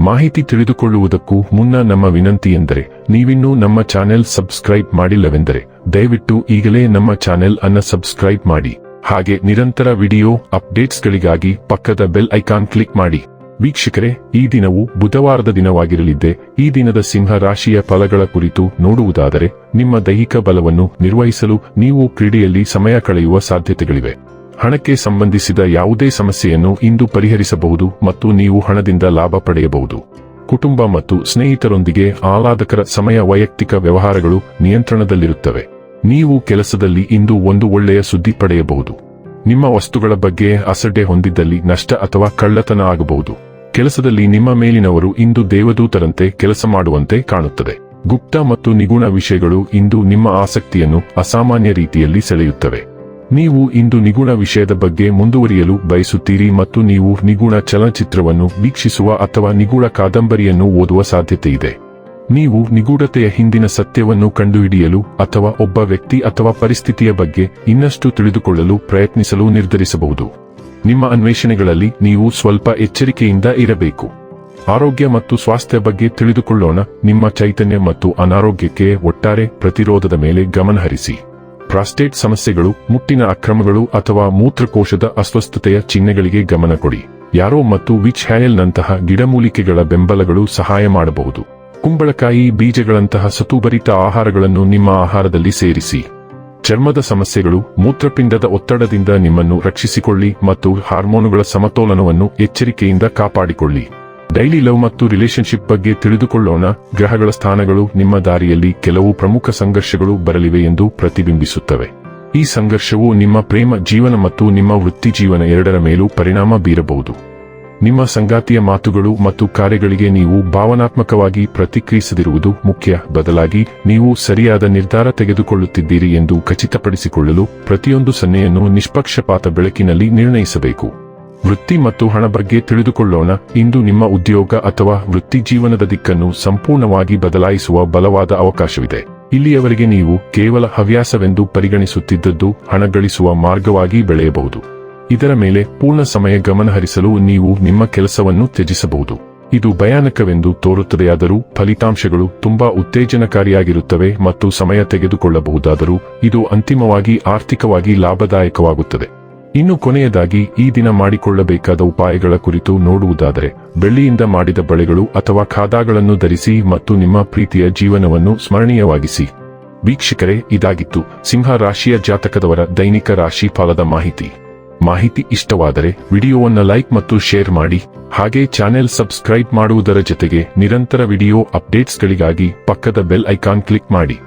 ಮಾಹಿತಿ ತಿಳಿದುಕೊಳ್ಳುವುದಕ್ಕೂ ಮುನ್ನ ನಮ್ಮ ವಿನಂತಿ ಎಂದರೆ, ನೀವಿನ್ನೂ ನಮ್ಮ ಚಾನೆಲ್ ಸಬ್ಸ್ಕ್ರೈಬ್ ಮಾಡಿಲ್ಲವೆಂದರೆ, ದಯವಿಟ್ಟು ಈಗಲೇ ನಮ್ಮ ಚಾನೆಲ್ ಅನ್ನ ಸಬ್ಸ್ಕ್ರೈಬ್ ಮಾಡಿ. ಹಾಗೆ ನಿರಂತರ ವಿಡಿಯೋ ಅಪ್ಡೇಟ್ಸ್ಗಳಿಗಾಗಿ ಪಕ್ಕದ ಬೆಲ್ ಐಕಾನ್ ಕ್ಲಿಕ್ ಮಾಡಿ. ವೀಕ್ಷಕರೇ, ಈ ದಿನವು ಬುಧವಾರದ ದಿನವಾಗಿರಲಿದ್ದೆ, ಈ ದಿನದ ಸಿಂಹ ರಾಶಿಯ ಫಲಗಳ ಕುರಿತು ನೋಡುವುದಾದರೆ, ನಿಮ್ಮ ದೈಹಿಕ ಬಲವನ್ನು ನಿರ್ವಹಿಸಲು ನೀವು ಕ್ರೀಡೆಯಲ್ಲಿ ಸಮಯ ಕಳೆಯುವ ಸಾಧ್ಯತೆಗಳಿವೆ. ಹಣಕ್ಕೆ ಸಂಬಂಧಿಸಿದ ಯಾವುದೇ ಸಮಸ್ಯೆಯನ್ನು ಇಂದು ಪರಿಹರಿಸಬಹುದು ಮತ್ತು ನೀವು ಹಣದಿಂದ ಲಾಭ ಪಡೆಯಬಹುದು. ಕುಟುಂಬ ಮತ್ತು ಸ್ನೇಹಿತರೊಂದಿಗೆ ಆಹ್ಲಾದಕರ ಸಮಯ ವೈಯಕ್ತಿಕ ವ್ಯವಹಾರಗಳು ನಿಯಂತ್ರಣದಲ್ಲಿರುತ್ತವೆ. ನೀವು ಕೆಲಸದಲ್ಲಿ ಇಂದು ಒಂದು ಒಳ್ಳೆಯ ಸುದ್ದಿ ಪಡೆಯಬಹುದು. ನಿಮ್ಮ ವಸ್ತುಗಳ ಬಗ್ಗೆ ಅಸಡ್ಡೆ ಹೊಂದಿದ್ದಲ್ಲಿ ನಷ್ಟ ಅಥವಾ ಕಳ್ಳತನ ಆಗಬಹುದು. ಕೆಲಸದಲ್ಲಿ ನಿಮ್ಮ ಮೇಲಿನವರು ಇಂದು ದೇವದೂತರಂತೆ ಕೆಲಸ ಮಾಡುವಂತೆ ಕಾಣುತ್ತದೆ. ಗುಪ್ತ ಮತ್ತು ನಿಗುಣ ವಿಷಯಗಳು ಇಂದು ನಿಮ್ಮ ಆಸಕ್ತಿಯನ್ನು ಅಸಾಮಾನ್ಯ ರೀತಿಯಲ್ಲಿ ಸೆಳೆಯುತ್ತವೆ. ನೀವು ಇಂದು ನಿಗುಣ ವಿಷಯದ ಬಗ್ಗೆ ಮುಂದುವರಿಯಲು ಬಯಸುತ್ತೀರಿ ಮತ್ತು ನೀವು ನಿಗುಣ ಚಲನಚಿತ್ರವನ್ನು ವೀಕ್ಷಿಸುವ ಅಥವಾ ನಿಗೂಢ ಕಾದಂಬರಿಯನ್ನು ಓದುವ ಸಾಧ್ಯತೆ ಇದೆ ನೀವು ನಿಗೂಢತೆಯ ಹಿಂದಿನ ಸತ್ಯವನ್ನು ಕಂಡುಹಿಡಿಯಲು ಅಥವಾ ಒಬ್ಬ ವ್ಯಕ್ತಿ ಅಥವಾ ಪರಿಸ್ಥಿತಿಯ ಬಗ್ಗೆ ಇನ್ನಷ್ಟು ತಿಳಿದುಕೊಳ್ಳಲು ಪ್ರಯತ್ನಿಸಲು ನಿರ್ಧರಿಸಬಹುದು. ನಿಮ್ಮ ಅನ್ವೇಷಣೆಗಳಲ್ಲಿ ನೀವು ಸ್ವಲ್ಪ ಎಚ್ಚರಿಕೆಯಿಂದ ಇರಬೇಕು. ಆರೋಗ್ಯ ಮತ್ತು ಸ್ವಾಸ್ಥ್ಯ ಬಗ್ಗೆ ತಿಳಿದುಕೊಳ್ಳೋಣ. ನಿಮ್ಮ ಚೈತನ್ಯ ಮತ್ತು ಅನಾರೋಗ್ಯಕ್ಕೆ ಒಟ್ಟಾರೆ ಪ್ರತಿರೋಧದ ಮೇಲೆ ಗಮನಹರಿಸಿ ಪ್ರಾಸ್ಟೇಟ್ ಸಮಸ್ಯೆಗಳು, ಮುಟ್ಟಿನ ಅಕ್ರಮಗಳು ಅಥವಾ ಮೂತ್ರಕೋಶದ ಅಸ್ವಸ್ಥತೆಯ ಚಿಹ್ನೆಗಳಿಗೆ ಗಮನ ಕೊಡಿ. ಯಾರೋ ಮತ್ತು ವಿಚ್ ಹ್ಯಾಯಲ್ನಂತಹ ಗಿಡಮೂಲಿಕೆಗಳ ಬೆಂಬಲಗಳು ಸಹಾಯ ಮಾಡಬಹುದು. ಕುಂಬಳಕಾಯಿ ಬೀಜಗಳಂತಹ ಸತುಭರಿತ ಆಹಾರಗಳನ್ನು ನಿಮ್ಮ ಆಹಾರದಲ್ಲಿ ಸೇರಿಸಿ. ಚರ್ಮದ ಸಮಸ್ಯೆಗಳು, ಮೂತ್ರಪಿಂಡದ ಒತ್ತಡದಿಂದ ನಿಮ್ಮನ್ನು ರಕ್ಷಿಸಿಕೊಳ್ಳಿ ಮತ್ತು ಹಾರ್ಮೋನುಗಳ ಸಮತೋಲನವನ್ನು ಎಚ್ಚರಿಕೆಯಿಂದ ಕಾಪಾಡಿಕೊಳ್ಳಿ. ಡೈಲಿ ಲವ್ ಮತ್ತು ರಿಲೇಶನ್ಶಿಪ್ ಬಗ್ಗೆ ತಿಳಿದುಕೊಳ್ಳೋಣ. ಗ್ರಹಗಳ ಸ್ಥಾನಗಳು ನಿಮ್ಮ ದಾರಿಯಲ್ಲಿ ಕೆಲವು ಪ್ರಮುಖ ಸಂಘರ್ಷಗಳು ಬರಲಿವೆ ಎಂದು ಪ್ರತಿಬಿಂಬಿಸುತ್ತವೆ. ಈ ಸಂಘರ್ಷವು ನಿಮ್ಮ ಪ್ರೇಮ, ಜೀವನ ಮತ್ತು ನಿಮ್ಮ ವೃತ್ತಿ ಜೀವನ ಎರಡರ ಮೇಲೂ ಪರಿಣಾಮ ಬೀರಬಹುದು. ನಿಮ್ಮ ಸಂಗಾತಿಯ ಮಾತುಗಳು ಮತ್ತು ಕಾರ್ಯಗಳಿಗೆ ನೀವು ಭಾವನಾತ್ಮಕವಾಗಿ ಪ್ರತಿಕ್ರಿಯಿಸದಿರುವುದು ಮುಖ್ಯ. ಬದಲಾಗಿ, ನೀವು ಸರಿಯಾದ ನಿರ್ಧಾರ ತೆಗೆದುಕೊಳ್ಳುತ್ತಿದ್ದೀರಿ ಎಂದು ಖಚಿತಪಡಿಸಿಕೊಳ್ಳಲು ಪ್ರತಿಯೊಂದು ಸನ್ನೆಯನ್ನು ನಿಷ್ಪಕ್ಷಪಾತ ಬೆಳಕಿನಲ್ಲಿ ನಿರ್ಣಯಿಸಬೇಕು. ವೃತ್ತಿ ಮತ್ತು ಹಣ ಬಗ್ಗೆ ತಿಳಿದುಕೊಳ್ಳೋಣ. ಇಂದು ನಿಮ್ಮ ಉದ್ಯೋಗ ಅಥವಾ ವೃತ್ತಿ ಜೀವನದ ದಿಕ್ಕನ್ನು ಸಂಪೂರ್ಣವಾಗಿ ಬದಲಾಯಿಸುವ ಬಲವಾದ ಅವಕಾಶವಿದೆ. ಇಲ್ಲಿಯವರೆಗೆ ನೀವು ಕೇವಲ ಹವ್ಯಾಸವೆಂದು ಪರಿಗಣಿಸುತ್ತಿದ್ದದ್ದು ಹಣ ಗಳಿಸುವ ಮಾರ್ಗವಾಗಿ ಬೆಳೆಯಬಹುದು. ಇದರ ಮೇಲೆ ಪೂರ್ಣ ಸಮಯ ಗಮನಹರಿಸಲು ನೀವು ನಿಮ್ಮ ಕೆಲಸವನ್ನು ತ್ಯಜಿಸಬಹುದು. ಇದು ಭಯಾನಕವೆಂದು ತೋರುತ್ತದೆಯಾದರೂ ಫಲಿತಾಂಶಗಳು ತುಂಬಾ ಉತ್ತೇಜನಕಾರಿಯಾಗಿರುತ್ತವೆ ಮತ್ತು ಸಮಯ ತೆಗೆದುಕೊಳ್ಳಬಹುದಾದರೂ ಇದು ಅಂತಿಮವಾಗಿ ಆರ್ಥಿಕವಾಗಿ ಲಾಭದಾಯಕವಾಗುತ್ತದೆ. ಇನ್ನು ಕೊನೆಯದಾಗಿ ಈ ದಿನ ಮಾಡಿಕೊಳ್ಳಬೇಕಾದ ಉಪಾಯಗಳ ಕುರಿತು ನೋಡುವುದಾದರೆ, ಬೆಳ್ಳಿಯಿಂದ ಮಾಡಿದ ಬಳೆಗಳು ಅಥವಾ ಖಾದಾಗಳನ್ನು ಧರಿಸಿ ಮತ್ತು ನಿಮ್ಮ ಪ್ರೀತಿಯ ಜೀವನವನ್ನು ಸ್ಮರಣೀಯವಾಗಿಸಿ. ವೀಕ್ಷಕರೇ, ಇದಾಗಿತ್ತು ಸಿಂಹ ರಾಶಿಯ ಜಾತಕದವರ ದೈನಿಕ ರಾಶಿ ಫಲದ ಮಾಹಿತಿ. ಮಾಹಿತಿ ಇಷ್ಟವಾದರೆ ವಿಡಿಯೋವನ್ನು ಲೈಕ್ ಮತ್ತು ಶೇರ್ ಮಾಡಿ, ಹಾಗೆ ಚಾನೆಲ್ ಸಬ್ಸ್ಕ್ರೈಬ್ ಮಾಡುವುದರ ಜೊತೆಗೆ ನಿರಂತರ ವಿಡಿಯೋ ಅಪ್ಡೇಟ್ಸ್ಗಳಿಗಾಗಿ ಪಕ್ಕದ ಬೆಲ್ ಐಕಾನ್ ಕ್ಲಿಕ್ ಮಾಡಿ.